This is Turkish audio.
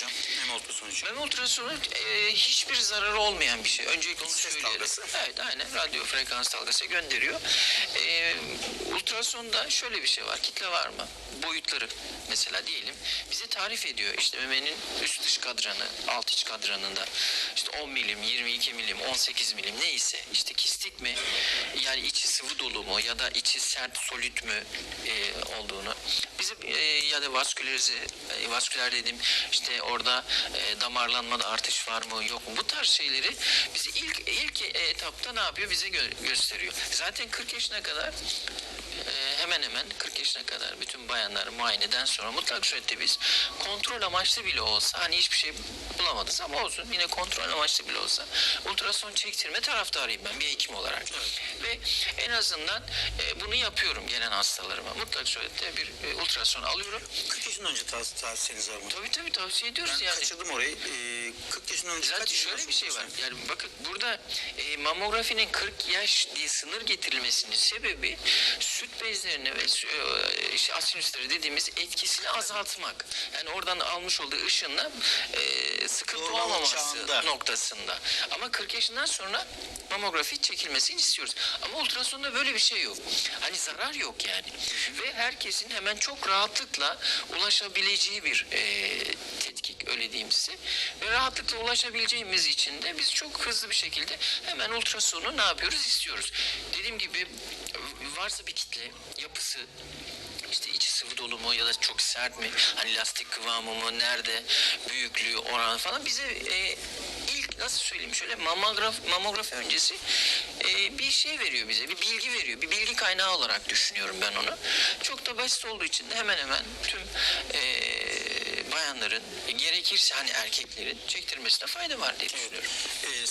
hocam? Meme ultrasonu için. Meme ultrasonu e, hiçbir zararı olmayan bir şey. Öncelikle onu Ses söyleyelim. dalgası. Evet aynen radyo frekans dalgası gönderiyor. E, ultrasonda şöyle bir şey var. Kitle var mı? Boyutları mesela diyelim bize tarif ediyor. İşte memenin üst dış kadranı, alt iç kadranında işte 10 milim, 22 milim, 18 milim neyse işte kistik mi yani içi sıvı dolu mu ya da içi sert solid mü e, olduğunu bize e, ya da vaskülerize e, vasküler dedim işte orada e, damarlanmada artış var mı yok mu bu tarz şeyleri bize ilk ilk etapta ne yapıyor bize gö- gösteriyor. Zaten 40 yaşına kadar e, hemen hemen 40 yaşına kadar bütün bayanlar muayeneden sonra mutlak surette biz kontrol amaçlı bile olsa hani hiçbir şey bulamadınız ama olsun yine kontrol amaçlı bile olsa ultrason çektirme taraftarıyım ben bir hekim olarak. Ve en azından e, bunu yapıyorum gelen hastalarıma. Mutlak surette bir e, ultrason alıyorum. 40 yaşından önce tavs tavsiyeniz var mı? Tabii tabii tavsiye ediyoruz Ben yani. kaçırdım orayı. Ee, 40 yaşından önce Zaten kaç şöyle bir şey var. Yani bakın burada e, mamografinin 40 yaş diye sınır getirilmesinin sebebi süt bezlerine ve e, işte asinüsleri dediğimiz etkisini azaltmak. Yani oradan almış olduğu ışınla e, sıkıntı Doğrulama olmaması çağında. noktasında. Ama 40 yaşından sonra mamografi çekilmesini istiyoruz. Ama ultrasonda böyle bir şey yok. Hani zarar yok yani. Herkesin hemen çok rahatlıkla ulaşabileceği bir e, tetkik öyle diyeyim size. Ve rahatlıkla ulaşabileceğimiz için de biz çok hızlı bir şekilde hemen ultrasonu ne yapıyoruz istiyoruz. Dediğim gibi varsa bir kitle yapısı işte içi sıvı dolu mu ya da çok sert mi? Hani lastik kıvamı mı? Nerede? Büyüklüğü, oranı falan bize e, nasıl söyleyeyim şöyle mamograf mamografi öncesi e, bir şey veriyor bize. Bir bilgi veriyor. Bir bilgi kaynağı olarak düşünüyorum ben onu. Çok da basit olduğu için de hemen hemen tüm e, bayanların gerekirse hani erkeklerin çektirmesine fayda var diye düşünüyorum. Ee,